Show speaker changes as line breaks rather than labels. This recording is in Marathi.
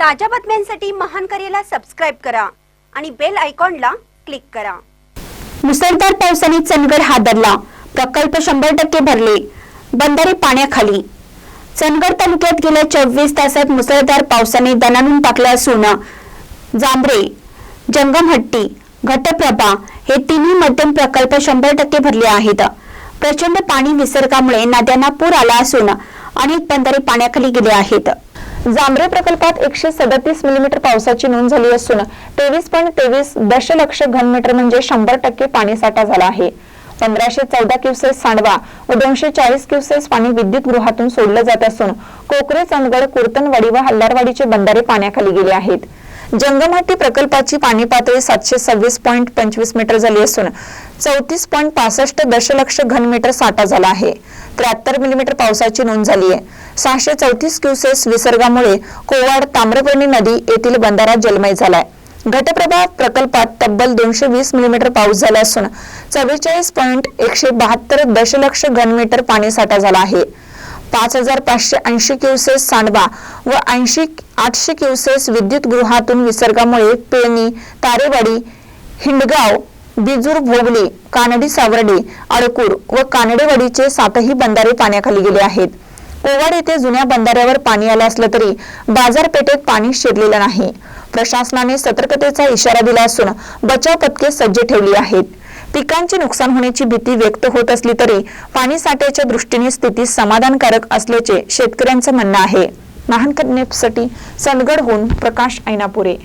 ताज्या बातम्यांसाठी महान करेला सबस्क्राईब करा आणि बेल आयकॉनला क्लिक करा.
मुसळधार पावसाने चंदगड हादरला प्रकल्प शंभर टक्के भरले. बंधारे पाण्याखाली. चंदगड तालुक्यात गेल्या चोवीस तासात मुसळधार पावसाने दणानून टाकलं असून जांभरे जंगमहट्टी घटप्रभा हे तिन्ही मध्यम प्रकल्प शंभर टक्के भरले आहेत. प्रचंड पाणी विसर्गामुळे नद्यांना पूर आला असून अनेक बंधारे पाण्याखाली गेले आहेत. जांभरे प्रकल्पात एकशे सदतीस मिलीमीटर पावसाची नोंद झाली असून तेवीस पॉईंट तेवीस दशलक्ष घनमीटर म्हणजे शंभर टक्के पाणीसाठा झाला आहे. पंधराशे चौदा क्युसेस सांडवा व दोनशे चाळीस क्युसेस पाणी विद्युत गृहातून सोडलं जात असून कोकरे चंदगड कुर्तनवाडी व हल्लारवाडीचे बंधारे पाण्याखाली गेले आहेत. जंगमहट्टी प्रकल्पाची पाणी पातळी सातशे सव्वीस पॉईंट पंचवीस मीटर झाली असून चौतीस पॉईंट पासष्ट दशलक्ष घनमीटर साठा झाला आहे. त्र्याहत्तर मिलीमीटर पावसाची नोंद झाली आहे. सहाशे चौतीस क्युसेस विसर्गामुळे कोवाड ताम्रपर्णी नदी येथील बंधारा जलमय झालाय. घटप्रभा प्रकल्पात तब्बल दोनशे वीस मिलीमीटर पाऊस झाला असून चव्वेचाळीस पॉईंट एकशे बहात्तर दशलक्ष घनमीटर पाणीसाठा झाला आहे. पाच हजार पाचशे ऐंशी क्युसेस सांडवा व ऐंशी आठशे क्युसेस विद्युत गृहातून विसर्गामुळे पेणी तारेवाडी हिंडगाव बिजूर भोगली कानडी सावर्डे अडकूर व कानडेवाडीचे सातही बंधारे पाण्याखाली गेले आहेत. कोवाड येथे जुन्या बंधाऱ्यावर पाणी आलं असलं तरी बाजारपेठेत पाणी शिरलेलं नाही. प्रशासनाने सतर्कतेचा इशारा दिला असून बचाव पथके सज्ज ठेवली आहेत. पिकांचे नुकसान होण्याची भीती व्यक्त होत असली तरी पाणी साठ्याच्या दृष्टीने स्थिती समाधानकारक असल्याचे शेतकऱ्यांचं म्हणणं आहे. महान कन्यासाठी सनगडहून प्रकाश ऐनापुरे.